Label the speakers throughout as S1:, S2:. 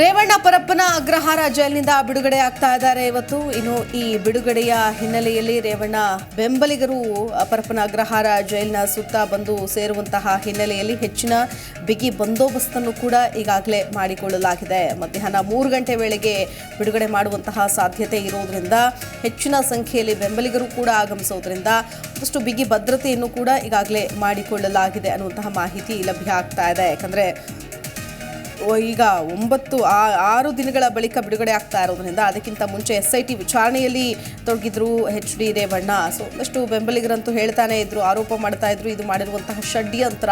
S1: ರೇವಣ್ಣ ಪರಪ್ಪನ ಅಗ್ರಹಾರ ಜೈಲಿನಿಂದ ಬಿಡುಗಡೆ ಆಗ್ತಾ ಇದ್ದಾರೆ. ಇವತ್ತು ಇನ್ನು ಈ ಬಿಡುಗಡೆಯ ಹಿನ್ನೆಲೆಯಲ್ಲಿ ರೇವಣ್ಣ ಬೆಂಬಲಿಗರು ಪರಪ್ಪನ ಅಗ್ರಹಾರ ಜೈಲಿನ ಸುತ್ತ ಬಂದು ಸೇರುವಂತಹ ಹಿನ್ನೆಲೆಯಲ್ಲಿ ಹೆಚ್ಚಿನ ಬಿಗಿ ಬಂದೋಬಸ್ತನ್ನು ಕೂಡ ಈಗಾಗಲೇ ಮಾಡಿಕೊಳ್ಳಲಾಗಿದೆ. ಮಧ್ಯಾಹ್ನ ಮೂರು ಗಂಟೆ ವೇಳೆಗೆ ಬಿಡುಗಡೆ ಮಾಡುವಂತಹ ಸಾಧ್ಯತೆ ಇರೋದ್ರಿಂದ ಹೆಚ್ಚಿನ ಸಂಖ್ಯೆಯಲ್ಲಿ ಬೆಂಬಲಿಗರು ಕೂಡ ಆಗಮಿಸೋದ್ರಿಂದ ಅಷ್ಟು ಬಿಗಿ ಭದ್ರತೆಯನ್ನು ಕೂಡ ಈಗಾಗಲೇ ಮಾಡಿಕೊಳ್ಳಲಾಗಿದೆ ಅನ್ನುವಂತಹ ಮಾಹಿತಿ ಲಭ್ಯ ಆಗ್ತಾ ಇದೆ. ಯಾಕಂದ್ರೆ ಈಗ ಒಂಬತ್ತು ಆರು ದಿನಗಳ ಬಳಿಕ ಬಿಡುಗಡೆ ಆಗ್ತಾ ಇರೋದ್ರಿಂದ ಅದಕ್ಕಿಂತ ಮುಂಚೆ ಎಸ್ ಐ ಟಿ ವಿಚಾರಣೆಯಲ್ಲಿ ತೊಡಗಿದ್ರು ಎಚ್ ಡಿ ರೇವಣ್ಣ. ಸೊ, ಒಂದಷ್ಟು ಬೆಂಬಲಿಗರಂತೂ ಹೇಳ್ತಾನೆ ಇದ್ರು, ಆರೋಪ ಮಾಡ್ತಾ ಇದ್ರು, ಇದು ಮಾಡಿರುವಂತಹ ಷಡ್ಯಂತ್ರ.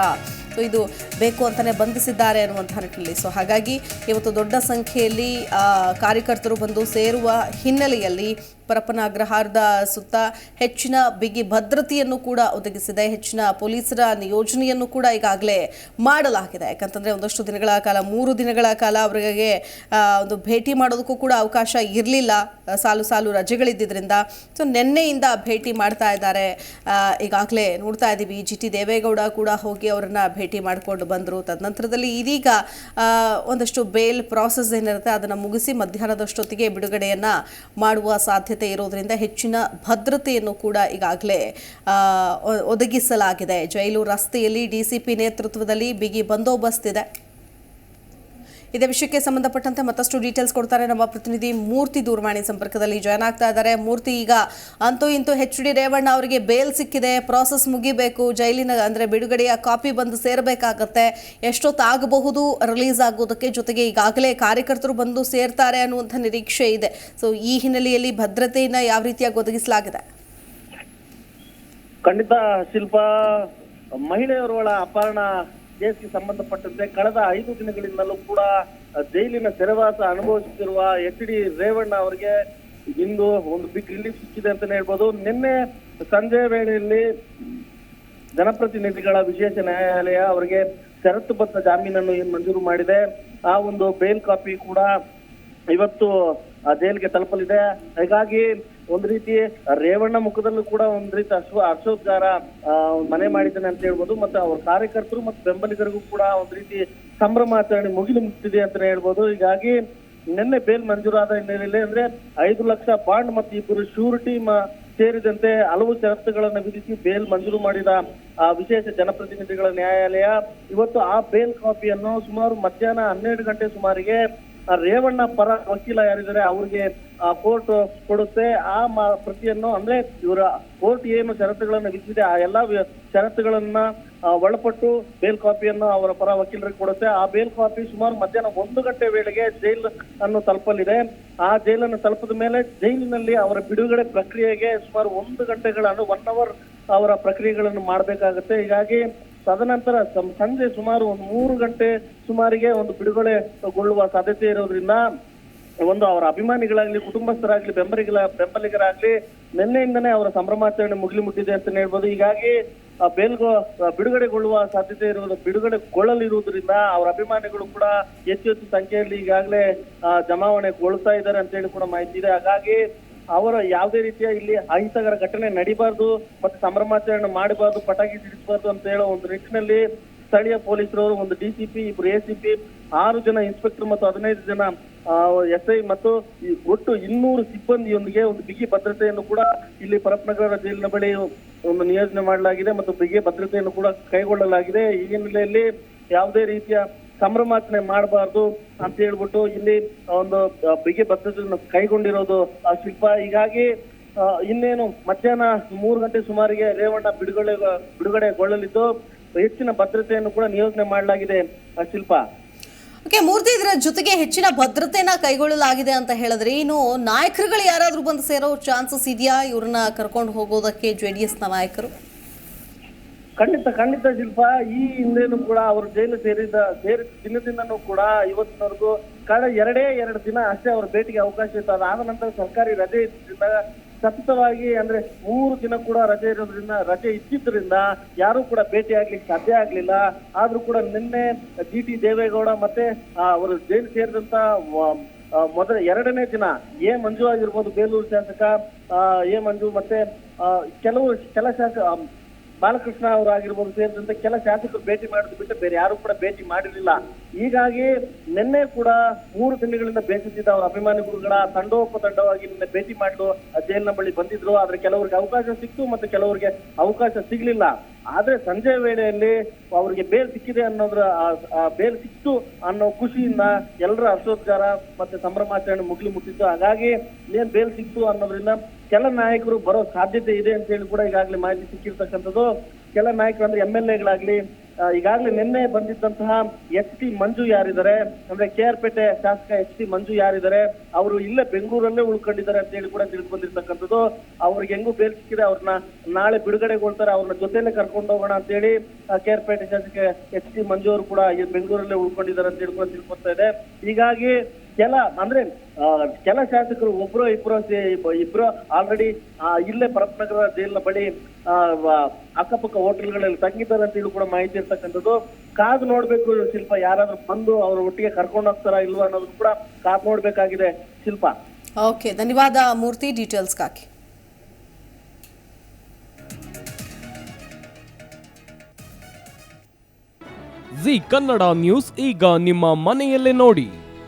S1: ಸೊ, ಇದು ಬೇಕು ಅಂತಾನೆ ಬಂಧಿಸಿದ್ದಾರೆ ಅನ್ನುವಂತಹ ನಿಟ್ಟಿನಲ್ಲಿ. ಸೊ, ಹಾಗಾಗಿ ಇವತ್ತು ದೊಡ್ಡ ಸಂಖ್ಯೆಯಲ್ಲಿ ಕಾರ್ಯಕರ್ತರು ಬಂದು ಸೇರುವ ಹಿನ್ನೆಲೆಯಲ್ಲಿ ಪರಪ್ಪನ ಅಗ್ರಹಾರದ ಸುತ್ತ ಹೆಚ್ಚಿನ ಬಿಗಿ ಭದ್ರತೆಯನ್ನು ಕೂಡ ಒದಗಿಸಿದೆ. ಹೆಚ್ಚಿನ ಪೊಲೀಸರ ನಿಯೋಜನೆಯನ್ನು ಕೂಡ ಈಗಾಗಲೇ ಮಾಡಲಾಗಿದೆ. ಯಾಕಂತಂದರೆ ಒಂದಷ್ಟು ದಿನಗಳ ಕಾಲ ಮೂರು ದಿನಗಳ ಕಾಲ ಅವರಿಗೆ ಒಂದು ಭೇಟಿ ಮಾಡೋದಕ್ಕೂ ಕೂಡ ಅವಕಾಶ ಇರಲಿಲ್ಲ. ಸಾಲು ಸಾಲು ರಜೆಗಳಿದ್ದರಿಂದ ಸೊ ನಿನ್ನೆಯಿಂದ ಭೇಟಿ ಮಾಡ್ತಾ ಇದ್ದಾರೆ. ಈಗಾಗಲೇ ನೋಡ್ತಾ ಇದ್ದೀವಿ. ಜಿ ಟಿ ದೇವೇಗೌಡ ಕೂಡ ಹೋಗಿ ಅವರನ್ನು ಭೇಟಿ ಮಾಡಿಕೊಂಡು ಬಂದರು. ತದನಂತರದಲ್ಲಿ ಇದೀಗ ಒಂದಷ್ಟು ಬೇಲ್ ಪ್ರಾಸೆಸ್ ಏನಿರುತ್ತೆ ಅದನ್ನು ಮುಗಿಸಿ ಮಧ್ಯಾಹ್ನದಷ್ಟೊತ್ತಿಗೆ ಬಿಡುಗಡೆಯನ್ನು ಮಾಡುವ ಸಾಧ್ಯತೆ ಇರೋದರಿಂದ ಹೆಚ್ಚಿನ ಭದ್ರತೆಯನ್ನು ಕೂಡ ಈಗಾಗಲೇ ಒದಗಿಸಲಾಗಿದೆ. ಜೈಲು ರಸ್ತೆಯಲ್ಲಿ ಡಿಸಿಪಿ ನೇತೃತ್ವದಲ್ಲಿ ಬಿಗಿ ಬಂದೋಬಸ್ತ್ ಇದೆ. ಇದೇ ವಿಷಯಕ್ಕೆ ಸಂಬಂಧಪಟ್ಟಂತೆ ಮತ್ತಷ್ಟು ಡೀಟೇಲ್ಸ್ ಕೊಡ್ತಾರೆ ನಮ್ಮ ಪ್ರತಿನಿಧಿ ಮೂರ್ತಿ ದೂರವಾಣಿ ಸಂಪರ್ಕದಲ್ಲಿ ಜಾಯ್ನ್ ಆಗ್ತಾ ಇದ್ದಾರೆ. ಮೂರ್ತಿ, ಈಗ ಅಂತೂ ಇಂತೂ ಹೆಚ್ ಡಿ ರೇವಣ್ಣ ಅವರಿಗೆ ಬೇಲ್ ಸಿಕ್ಕಿದೆ. ಪ್ರಾಸೆಸ್ ಮುಗಿಬೇಕು. ಜೈಲಿನ, ಅಂದ್ರೆ ಬಿಡುಗಡೆಯ ಕಾಪಿ ಬಂದು ಸೇರಬೇಕಾಗತ್ತೆ. ಎಷ್ಟೊತ್ತಾಗಬಹುದು? ರಿಲೀಸ್ ಆಗೋದಕ್ಕೆ ಜೊತೆಗೆ ಈಗಾಗಲೇ ಕಾರ್ಯಕರ್ತರು ಬಂದು ಸೇರ್ತಾರೆ ಅನ್ನುವಂಥ ನಿರೀಕ್ಷೆ ಇದೆ. ಸೊ ಈ ಹಿನ್ನೆಲೆಯಲ್ಲಿ ಭದ್ರತೆಯನ್ನ ಯಾವ ರೀತಿಯಾಗಿ ಒದಗಿಸಲಾಗಿದೆ?
S2: ಖಂಡಿತ ಶಿಲ್ಪ, ಮಹಿಳೆಯರೊಳ ಅಪಹರಣ ಕೇಸ್ಗೆ ಸಂಬಂಧಪಟ್ಟಂತೆ ಕಳೆದ ಐದು ದಿನಗಳಿಂದಲೂ ಕೂಡ ಜೈಲಿನ ಸೆರೆವಾಸ ಅನುಭವಿಸುತ್ತಿರುವ ಎಚ್ ಡಿ ರೇವಣ್ಣ ಅವರಿಗೆ ಇಂದು ಒಂದು ಬಿಗ್ ರಿಲೀಫ್ ಸಿಕ್ಕಿದೆ ಅಂತಾನೆ ಹೇಳ್ಬೋದು. ನಿನ್ನೆ ಸಂಜೆ ವೇಳೆಯಲ್ಲಿ ಜನಪ್ರತಿನಿಧಿಗಳ ವಿಶೇಷ ನ್ಯಾಯಾಲಯ ಅವರಿಗೆ ಷರತ್ತುಬದ್ಧ ಜಾಮೀನನ್ನು ಏನ್ ಮಂಜೂರು ಮಾಡಿದೆ. ಆ ಒಂದು ಬೇಲ್ ಕಾಪಿ ಕೂಡ ಇವತ್ತು ಜೈಲಿಗೆ ತಲುಪಲಿದೆ. ಹೀಗಾಗಿ ಒಂದು ರೀತಿ ರೇವಣ್ಣ ಮುಖದಲ್ಲೂ ಕೂಡ ಒಂದ್ ರೀತಿ ಅಶ್ವ ಹರ್ಷೋದ್ಗಾರ ಮನೆ ಮಾಡಿದ್ದಾನೆ ಅಂತ ಹೇಳ್ಬೋದು. ಮತ್ತೆ ಅವ್ರ ಕಾರ್ಯಕರ್ತರು ಮತ್ತು ಬೆಂಬಲಿಗರಿಗೂ ಕೂಡ ಒಂದ್ ರೀತಿ ಸಂಭ್ರಮಾಚರಣೆ ಮುಗಿಲು ಮುಟ್ಟಿದೆ ಅಂತಾನೆ ಹೇಳ್ಬೋದು. ಹೀಗಾಗಿ ನಿನ್ನೆ ಬೇಲ್ ಮಂಜೂರಾದ ಹಿನ್ನೆಲೆಯಲ್ಲಿ ಅಂದ್ರೆ ಐದು ಲಕ್ಷ ಬಾಂಡ್ ಮತ್ತು ಇಬ್ಬರು ಶ್ಯೂರಿಟಿ ಸೇರಿದಂತೆ ಹಲವು ಷರತ್ತುಗಳನ್ನು ವಿಧಿಸಿ ಬೇಲ್ ಮಂಜೂರು ಮಾಡಿದ, ಆ, ವಿಶೇಷ ಜನಪ್ರತಿನಿಧಿಗಳ ನ್ಯಾಯಾಲಯ ಇವತ್ತು ಆ ಬೇಲ್ ಕಾಪಿಯನ್ನು ಸುಮಾರು ಮಧ್ಯಾಹ್ನ ಹನ್ನೆರಡು ಗಂಟೆ ಸುಮಾರಿಗೆ ರೇವಣ್ಣ ಪರ ವಕೀಲ ಯಾರಿದ್ದಾರೆ, ಅವ್ರಿಗೆ ಕೋರ್ಟ್ ಕೊಡುತ್ತೆ. ಆ ಪ್ರತಿಯನ್ನು ಅಂದ್ರೆ ಇವರ ಕೋರ್ಟ್ ಏನು ಷರತ್ತುಗಳನ್ನು ವಿಧಿಸಿದೆ, ಆ ಎಲ್ಲಾ ಷರತ್ತುಗಳನ್ನ ಒಳಪಟ್ಟು ಬೇಲ್ ಕಾಪಿಯನ್ನು ಅವರ ಪರ ವಕೀಲರಿಗೆ ಕೊಡುತ್ತೆ. ಆ ಬೇಲ್ ಕಾಪಿ ಸುಮಾರು ಮಧ್ಯಾಹ್ನ ಒಂದು ಗಂಟೆ ವೇಳೆಗೆ ಜೈಲ್ ಅನ್ನು ತಲುಪಲಿದೆ. ಆ ಜೈಲನ್ನು ತಲುಪಿದ ಮೇಲೆ ಜೈಲಿನಲ್ಲಿ ಅವರ ಬಿಡುಗಡೆ ಪ್ರಕ್ರಿಯೆಗೆ ಸುಮಾರು ಒಂದು ಗಂಟೆಗಳ ಅಂದ್ರೆ ಒನ್ ಅವರ್ ಅವರ ಪ್ರಕ್ರಿಯೆಗಳನ್ನು ಮಾಡಬೇಕಾಗುತ್ತೆ. ಹೀಗಾಗಿ ತದನಂತರ ಸಂಜೆ ಸುಮಾರು ಒಂದು ಮೂರು ಗಂಟೆ ಸುಮಾರಿಗೆ ಒಂದು ಬಿಡುಗಡೆಗೊಳ್ಳುವ ಸಾಧ್ಯತೆ ಇರೋದ್ರಿಂದ ಒಂದು ಅವರ ಅಭಿಮಾನಿಗಳಾಗ್ಲಿ, ಕುಟುಂಬಸ್ಥರಾಗ್ಲಿ, ಬೆಂಬಲಿಗಳ ಬೆಂಬಲಿಗರಾಗ್ಲಿ ನಿನ್ನೆಯಿಂದನೇ ಅವರ ಸಂಭ್ರಮಾಚರಣೆ ಮುಗಿಲಿ ಮುಟ್ಟಿದೆ ಅಂತ ಹೇಳ್ಬೋದು. ಹೀಗಾಗಿ ಬೇಲ್ಗೋ ಬಿಡುಗಡೆಗೊಳ್ಳುವ ಸಾಧ್ಯತೆ ಇರುವುದು ಬಿಡುಗಡೆಗೊಳ್ಳಲಿರುವುದರಿಂದ ಅವರ ಅಭಿಮಾನಿಗಳು ಕೂಡ ಹೆಚ್ಚು ಹೆಚ್ಚು ಸಂಖ್ಯೆಯಲ್ಲಿ ಈಗಾಗಲೇ ಜಮಾವಣೆಗೊಳ್ತಾ ಇದ್ದಾರೆ ಅಂತ ಹೇಳಿ ಕೂಡ ಮಾಹಿತಿ ಇದೆ. ಹಾಗಾಗಿ ಅವರ ಯಾವುದೇ ರೀತಿಯ ಇಲ್ಲಿ ಅಹಿತಕರ ಘಟನೆ ನಡಿಬಾರ್ದು ಮತ್ತೆ ಸಂಭ್ರಮಾಚರಣೆ ಮಾಡಬಾರ್ದು, ಪಟಾಕಿ ಸಿಡಿಸಬಾರ್ದು ಅಂತ ಹೇಳೋ ಒಂದು ನಿಟ್ಟಿನಲ್ಲಿ ಸ್ಥಳೀಯ ಪೊಲೀಸರವರು ಒಂದು ಡಿಸಿಪಿ, ಇಬ್ರು ಎಸಿಪಿ, ಆರು ಜನ ಇನ್ಸ್ಪೆಕ್ಟರ್ ಮತ್ತು ಹದಿನೈದು ಜನ ಎಸ್ ಐ ಮತ್ತು ಒಟ್ಟು ಇನ್ನೂರು ಸಿಬ್ಬಂದಿಯೊಂದಿಗೆ ಒಂದು ಬಿಗಿ ಭದ್ರತೆಯನ್ನು ಕೂಡ ಇಲ್ಲಿ ಪರಪ್ನಗರ ಜೈಲಿನ ಬಳಿ ಒಂದು ನಿಯೋಜನೆ ಮಾಡಲಾಗಿದೆ ಮತ್ತು ಬಿಗಿ ಭದ್ರತೆಯನ್ನು ಕೂಡ ಕೈಗೊಳ್ಳಲಾಗಿದೆ. ಈ ಹಿನ್ನೆಲೆಯಲ್ಲಿ ಯಾವುದೇ ರೀತಿಯ ಸಂಭ್ರಮಾಚರಣೆ ಮಾಡಬಾರ್ದು ಅಂತ ಹೇಳ್ಬಿಟ್ಟು ಇಲ್ಲಿ ಒಂದು ಬಿಗಿ ಭದ್ರತೆಯನ್ನು ಕೈಗೊಂಡಿರೋದು, ಆ, ಶಿಲ್ಪ. ಹೀಗಾಗಿ ಇನ್ನೇನು ಮಧ್ಯಾಹ್ನ ಮೂರು ಗಂಟೆ ಸುಮಾರಿಗೆ ರೇವಣ್ಣ ಬಿಡುಗಡೆ, ಬಿಡುಗಡೆಗೊಳ್ಳಲಿದ್ದು ಹೆಚ್ಚಿನ ಭದ್ರತೆಯನ್ನು ಕೂಡ ನಿಯೋಜನೆ ಮಾಡಲಾಗಿದೆ, ಆ, ಶಿಲ್ಪ.
S1: ಓಕೆ, ಮೂರ್ತಿ, ಇದರ ಜೊತೆಗೆ ಹೆಚ್ಚಿನ ಭದ್ರತೆನ ಕೈಗೊಳ್ಳಲಾಗಿದೆ ಅಂತ ಹೇಳಿದ್ರೆ. ಇನ್ನು ನಾಯಕರುಗಳು ಯಾರಾದರೂ ಬಂದು ಸೇರೋ ಚಾನ್ಸಸ್ ಇದೆಯಾ? ಇವ್ರನ್ನ ಕರ್ಕೊಂಡು ಹೋಗೋದಕ್ಕೆ ಜೆ ನಾಯಕರು?
S2: ಖಂಡಿತ ಖಂಡಿತ ಶಿಲ್ಪ. ಈ ಹಿಂದೆನೂ ಕೂಡ ಅವರು ಜೈಲು ಸೇರಿದ ಸೇರಿದ ದಿನದಿಂದನೂ ಕೂಡ ಇವತ್ತಿನವರೆಗೂ ಕಳೆದ ಎರಡೇ ಎರಡು ದಿನ ಅಷ್ಟೇ ಅವರ ಭೇಟಿಗೆ ಅವಕಾಶ ಇತ್ತು. ಅದಾದ ನಂತರ ಸರ್ಕಾರಿ ರಜೆ ಇದ್ರಿಂದ ಸತತವಾಗಿ ಅಂದ್ರೆ ಮೂರು ದಿನ ಕೂಡ ರಜೆ ಇರೋದ್ರಿಂದ, ರಜೆ ಇದ್ದಿದ್ದರಿಂದ ಯಾರು ಕೂಡ ಭೇಟಿ ಆಗ್ಲಿಕ್ಕೆ ಸಾಧ್ಯ ಆಗ್ಲಿಲ್ಲ. ಆದ್ರೂ ಕೂಡ ನಿನ್ನೆ ಜಿ ಟಿ ದೇವೇಗೌಡ ಮತ್ತೆ ಅವರು ಜೈಲು ಸೇರಿದಂತ ಮೊದಲ ಎರಡನೇ ದಿನ ಎ ಮಂಜು ಆಗಿರ್ಬೋದು ಬೇಲೂರು ಶಾಸಕ ಎ ಮಂಜು ಮತ್ತೆ ಕೆಲವು ಕೆಲ ಶಾಸಕ ಬಾಲಕೃಷ್ಣ ಅವರು ಆಗಿರ್ಬೋದು ಸೇರಿದಂತೆ ಕೆಲ ಶಾಸಕರು ಭೇಟಿ ಮಾಡೋದು ಬಿಟ್ಟು ಬೇರೆ ಯಾರು ಕೂಡ ಭೇಟಿ ಮಾಡಿರಲಿಲ್ಲ. ಹೀಗಾಗಿ ನಿನ್ನೆ ಕೂಡ ಮೂರು ದಿನಗಳಿಂದ ಬೇಸತ್ತಿದ್ದ ಅವರ ಅಭಿಮಾನಿ ಗುರುಗಳ ತಂಡೋಪತಂಡವಾಗಿ ನಿನ್ನೆ ಭೇಟಿ ಮಾಡಲು ಜೈಲಿನ ಬಳಿ ಬಂದಿದ್ರು. ಆದ್ರೆ ಕೆಲವರಿಗೆ ಅವಕಾಶ ಸಿಕ್ತು ಮತ್ತೆ ಕೆಲವರಿಗೆ ಅವಕಾಶ ಸಿಗ್ಲಿಲ್ಲ. ಆದ್ರೆ ಸಂಜೆ ವೇಳೆಯಲ್ಲಿ ಅವರಿಗೆ ಬೇಲ್ ಸಿಕ್ಕಿದೆ ಅನ್ನೋದ್ರ ಬೇಲ್ ಸಿಕ್ತು ಅನ್ನೋ ಖುಷಿಯಿಂದ ಎಲ್ಲರ ಹರ್ಷೋದ್ಗಾರ ಮತ್ತೆ ಸಂಭ್ರಮಾಚರಣೆ ಮುಗಿಲು ಮುಟ್ಟಿತ್ತು. ಹಾಗಾಗಿ ಏನ್ ಬೇಲ್ ಸಿಕ್ತು ಅನ್ನೋದ್ರಿಂದ ಕೆಲ ನಾಯಕರು ಬರೋ ಸಾಧ್ಯತೆ ಇದೆ ಅಂತ ಹೇಳಿ ಕೂಡ ಈಗಾಗಲೇ ಮಾಹಿತಿ ಸಿಕ್ಕಿರ್ತಕ್ಕಂಥದ್ದು. ಕೆಲ ನಾಯಕರು ಅಂದ್ರೆ ಎಂ ಎಲ್ ಎಗಳಾಗ್ಲಿ ಈಗಾಗಲೇ ನಿನ್ನೆ ಬಂದಿದ್ದಂತಹ ಎಚ್ ಟಿ ಮಂಜು ಯಾರಿದ್ದಾರೆ, ಅಂದ್ರೆ ಕೆ ಆರ್ ಪೇಟೆ ಶಾಸಕ ಎಚ್ ಟಿ ಮಂಜು ಯಾರಿದ್ದಾರೆ, ಅವರು ಇಲ್ಲೇ ಬೆಂಗಳೂರಲ್ಲೇ ಉಳ್ಕೊಂಡಿದ್ದಾರೆ ಅಂತ ಹೇಳಿ ಕೂಡ ತಿಳಿದು ಬಂದಿರ್ತಕ್ಕಂಥದ್ದು. ಅವ್ರಿಗೆ ಹೆಂಗೂ ಬೇಲ್ ಸಿಕ್ಕಿದೆ ಅವ್ರನ್ನ ನಾಳೆ ಬಿಡುಗಡೆಗೊಳ್ತಾರೆ ಅವ್ರನ್ನ ಜೊತೆಯಲ್ಲೇ ಕರ್ಕೊಂಡು ಹೋಗೋಣ ಅಂತ ಹೇಳಿ ಕೆ ಆರ್ ಪೇಟೆ ಶಾಸಕ ಎಚ್ ಟಿ ಮಂಜು ಅವರು ಕೂಡ ಬೆಂಗಳೂರಲ್ಲೇ ಉಳ್ಕೊಂಡಿದ್ದಾರೆ ಅಂತ ಹೇಳಿ ಕೂಡ ತಿಳ್ಕೊತಾ ಇದೆ. ಹೀಗಾಗಿ ಕೆಲ ಅಂದ್ರೆ ಕೆಲ ಶಾಸಕರು ಒಬ್ರು ಇಬ್ರು ಇಬ್ರು ಆಲ್ರೆಡಿ ಇಲ್ಲೇ ಪರಪ್ನಗರ ಜೈಲಿನ ಬಳಿ ಆ, ಅಕ್ಕಪಕ್ಕ ಹೋಟೆಲ್ಗಳಲ್ಲಿ ತಂಗಿದ್ದಾರೆ ಅಂತ ಹೇಳಿ ಕೂಡ ಮಾಹಿತಿ ಇರ್ತಕ್ಕಂಥದ್ದು. ಕಾದು ನೋಡ್ಬೇಕು ಶಿಲ್ಪ ಯಾರಾದ್ರೂ ಬಂದು ಅವ್ರ ಒಟ್ಟಿಗೆ ಕರ್ಕೊಂಡು ಹೋಗ್ತಾರಾ ಇಲ್ವಾ ಅನ್ನೋದು ಕೂಡ ಕಾದು ನೋಡ್ಬೇಕಾಗಿದೆ ಶಿಲ್ಪ.
S1: ಓಕೆ ಧನ್ಯವಾದ ಮೂರ್ತಿ ಡೀಟೇಲ್ಸ್ಗಾಗಿ
S3: ಜಿ ಕನ್ನಡ ನ್ಯೂಸ್ ಈಗ ನಿಮ್ಮ ಮನೆಯಲ್ಲೇ ನೋಡಿ.